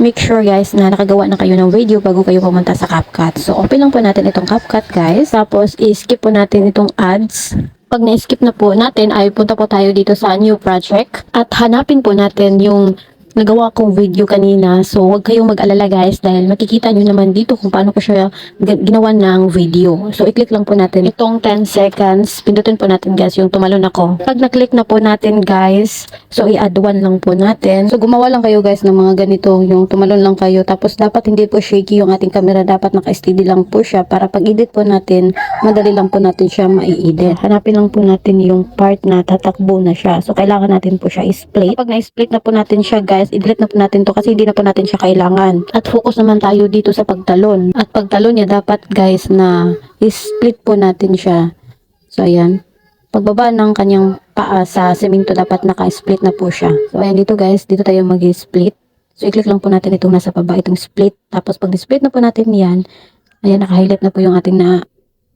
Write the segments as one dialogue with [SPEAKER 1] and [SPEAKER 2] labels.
[SPEAKER 1] make sure guys na nakagawa na kayo ng video bago kayo pumunta sa CapCut. So, open lang po natin itong CapCut guys. Tapos, i-skip po natin itong ads. Pag na-skip na po natin, ay punta po tayo dito sa new project. At hanapin po natin yung nagawa kong video kanina. So, huwag kayong mag-alala guys dahil makikita nyo naman dito kung paano ko siya ginawa ng video. So, i-click lang po natin itong 10 seconds. Pindutin po natin guys yung tumalon ako. Pag na-click na po natin guys, so i-add one lang po natin. So, gumawa lang kayo guys ng mga ganito, yung tumalon lang kayo. Tapos, dapat hindi po shaky yung ating camera. Dapat naka-steady lang po siya para pag edit po natin, madali lang po natin siya mai-edit. Hanapin lang po natin yung part na tatakbo na siya. So, kailangan natin po siya i-split. Pag na-split na po natin siya guys, i-delete na po natin to kasi hindi na po natin siya kailangan. At focus naman tayo dito sa pagtalon. At pagtalon niya dapat guys na i-split po natin siya. So, ayan. Pagbaba ng kanyang paa sa semento dapat naka-split na po siya. So, ayan dito guys, dito tayo mag-split. So, i-click lang po natin itong nasa baba, itong split. Tapos, pag split na po natin yan, ayan, naka-highlight na po yung ating na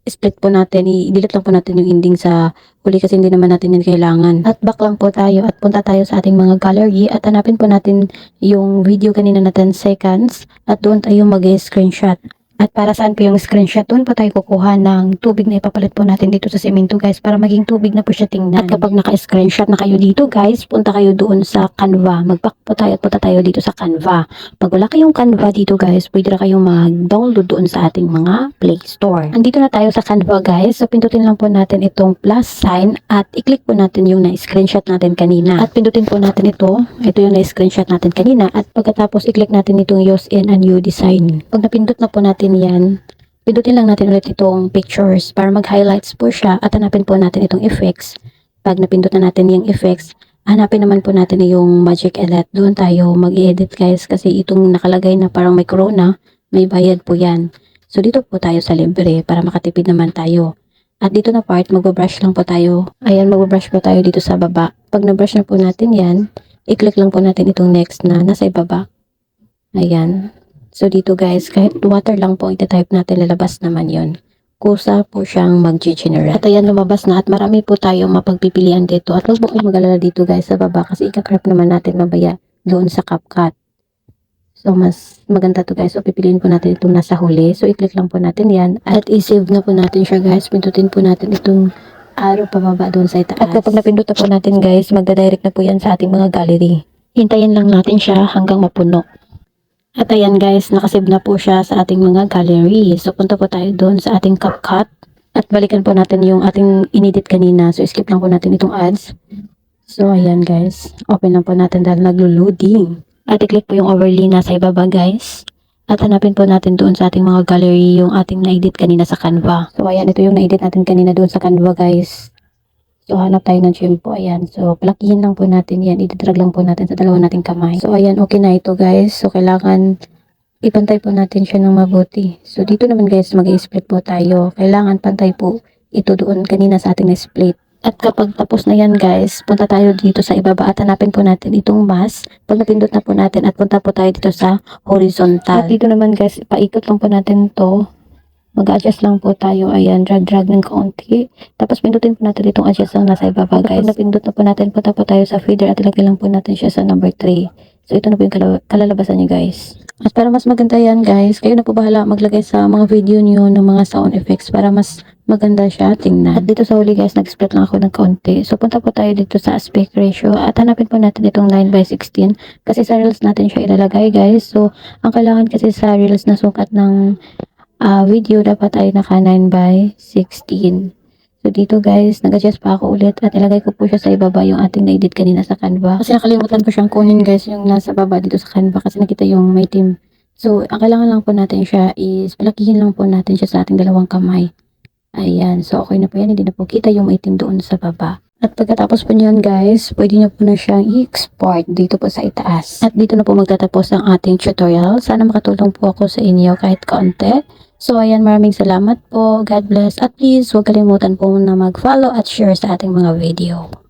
[SPEAKER 1] split po natin, i-delete lang po natin yung ending sa huli kasi hindi naman natin yan kailangan. At back lang po tayo at punta tayo sa ating mga gallery at hanapin po natin yung video kanina na 10 seconds at doon tayo mag-screenshot. At para saan po yung screenshot, doon po tayo kukuha ng tubig na ipapalit po natin dito sa semento guys para maging tubig na po siya tingnan. At kapag naka-screenshot na kayo dito guys, punta kayo doon sa Canva. Mag-back po tayo at punta tayo dito sa Canva. Pag wala kayong Canva dito guys, pwede na kayong mag-download doon sa ating mga Play Store. Andito na tayo sa Canva guys. So pindutin lang po natin itong plus sign at i-click po natin yung na-screenshot natin kanina. At pindutin po natin ito. Ito yung na-screenshot natin kanina. At pagkatapos i-click natin itong use in a new design. Pag napindot na po natin yan, pindutin lang natin ulit itong pictures para mag-highlights po siya at hanapin po natin itong effects. Pag napindot na natin yung effects, hanapin naman po natin yung magic edit. Doon tayo mag-edit guys kasi itong nakalagay na parang may corona, may bayad po yan. So dito po tayo sa libre para makatipid naman tayo. At dito na part, magbabrush lang po tayo. Ayan, magbabrush po tayo dito sa baba. Pag nabrush na po natin yan, i-click lang po natin itong next na nasa ibaba. Ayan. So dito guys, kahit water lang po itatype natin, lalabas naman yon kusa po siyang mag-generate. At ayan, lumabas na at marami po tayong mapagpipilian dito. At huwag po kayong mag-alala dito guys sa baba kasi ikakrap naman natin mabaya doon sa CapCut. So, mas maganda to guys. So, pipiliin po natin itong nasa huli. So, i-click lang po natin yan. At i-save na po natin siya guys. Pindutin po natin itong arrow pababa doon sa itaas. At kapag napindot na po natin guys, magda-direct na po yan sa ating mga gallery. Hintayin lang natin siya hanggang mapuno. At ayan guys, nakasave na po siya sa ating mga gallery. So punta po tayo doon sa ating CapCut. At balikan po natin yung ating inedit kanina. So skip lang po natin itong ads. So ayan guys, open lang po natin dahil naglo-loading. At i-click po yung overlay na sa ibaba guys. At hanapin po natin doon sa ating mga gallery yung ating na-edit kanina sa Canva. So ayan, ito yung na-edit natin kanina doon sa Canva guys. So, hanap tayo ng po. Ayan. So, palakihin lang po natin yan. Ididrag lang po natin sa dalawa nating kamay. So, ayan. Okay na ito, guys. So, kailangan ipantay po natin siya ng mabuti. So, dito naman, guys, mag-split po tayo. Kailangan pantay po ito doon kanina sa ating split. At kapag tapos na yan, guys, punta tayo dito sa ibaba at hanapin po natin itong mask. Pag napindot na po natin at punta po tayo dito sa horizontal. At dito naman, guys, paikot lang po natin to mag-adjust lang po tayo. Ayan, drag-drag ng kaunti. Tapos pindutin po natin itong adjust lang nasa ibaba guys. Pag napindot na po natin, punta po tayo sa feeder at ilagay lang po natin siya sa number 3. So ito na po yung kala- kalalabasan niya guys. At para mas maganda yan guys, kayo na po bahala maglagay sa mga video niyo ng mga sound effects para mas maganda siya tingnan. At dito sa huli guys, nag-split lang ako ng kaunti. So punta po tayo dito sa aspect ratio at hanapin po natin itong 9 by 16 kasi sa reels natin siya ilalagay guys. So ang kailangan kasi sa reels na sukat ng ah video dapat ay naka 9 by 16. So dito guys, nag-adjust pa ako ulit at ilagay ko po siya sa ibaba yung ating na-edit kanina sa Canva. Kasi nakalimutan ko siyang kunin guys yung nasa baba dito sa Canva kasi nakita yung may team. So ang kailangan lang po natin siya is palakihin lang po natin siya sa ating dalawang kamay. Ayan, so okay na po yan. Hindi na po kita yung team doon sa baba. At pagkatapos po niyan guys, pwede niyo po na siyang i-export dito po sa itaas. At dito na po magtatapos ang ating tutorial. Sana makatulong po ako sa inyo kahit kaunti. So ayan, maraming salamat po. God bless. At please, huwag kalimutan po na mag-follow at share sa ating mga video.